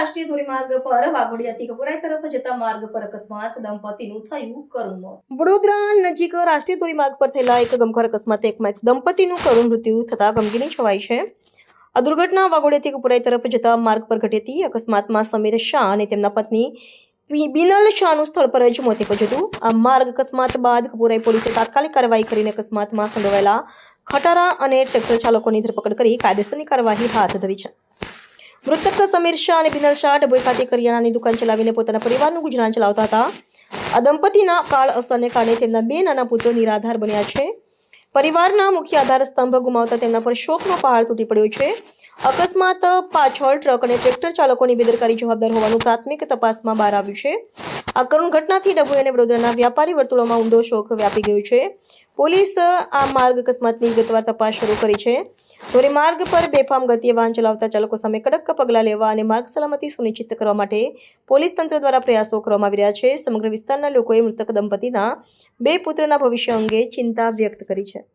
પર વાઘોડિયાથી કપુરાઈ તરફ જતા માર્ગ પર અકસ્માત દંપતીનું થયું કરુણ વડોદરા નજીક રાષ્ટ્રીય ધોરીમાર્ગ પર થયેલા એક ગમખર અકસ્માતે એક દંપતીનું કરુણ મૃત્યુ થતા ગમગીની છવાઈ છે. આ દુર્ઘટના વાઘોડિયાથી કપુરાઈ તરફ જતા માર્ગ પર ઘટી હતી અકસ્માતમાં સમીર શાહ અને તેમના પત્ની બિનલ શાહનું સ્થળ પર જ મોત નીપજ્યું હતું. આ માર્ગ અકસ્માત બાદ કપુરાઈ પોલીસે તાત્કાલિક કાર્યવાહી કરીને અકસ્માતમાં સંડોવાયેલા ખટારા અને ટ્રેક્ટર ચાલકોની ધરપકડ કરી કાયદેસરની કાર્યવાહી હાથ ધરી છે. મૃતક સમીર શાહ અને બિનલ શાહ ડભોઈ ખાતે કરિયાણાની દુકાન ચલાવીને પોતાના પરિવારનું ગુજરાન ચલાવતા હતા. આ દંપતીના કાળ અસરને કારણે તેમના બે નાના પુત્રો નિરાધાર બન્યા છે. પરિવારના મુખ્ય આધાર સ્તંભ ગુમાવતા તેમના પર શોકનો પહાડ તૂટી પડ્યો છે. અકસ્માત પાછળ ટ્રક અને ટ્રેક્ટર ચાલકોની બેદરકારી જવાબદાર હોવાનું પ્રાથમિક તપાસમાં બહાર આવ્યું છે. આ કરુણ ઘટનાથી ડભોઈ અને વડોદરાના વ્યાપારી વર્તુળોમાં ઊંડો શોક વ્યાપી ગયો છે. પોલીસ આ માર્ગ અકસ્માતની વિગતવાર તપાસ શરૂ કરી છે. ધોરીમાર્ગ પર બેફામ ગતિએ વાહન ચલાવતા ચાલકો સામે કડક પગલાં લેવા અને માર્ગ સલામતી સુનિશ્ચિત કરવા માટે પોલીસ તંત્ર દ્વારા પ્રયાસો કરવામાં આવી રહ્યા છે. સમગ્ર વિસ્તારના લોકોએ મૃતક દંપતીના બે પુત્રના ભવિષ્ય અંગે ચિંતા વ્યક્ત કરી છે.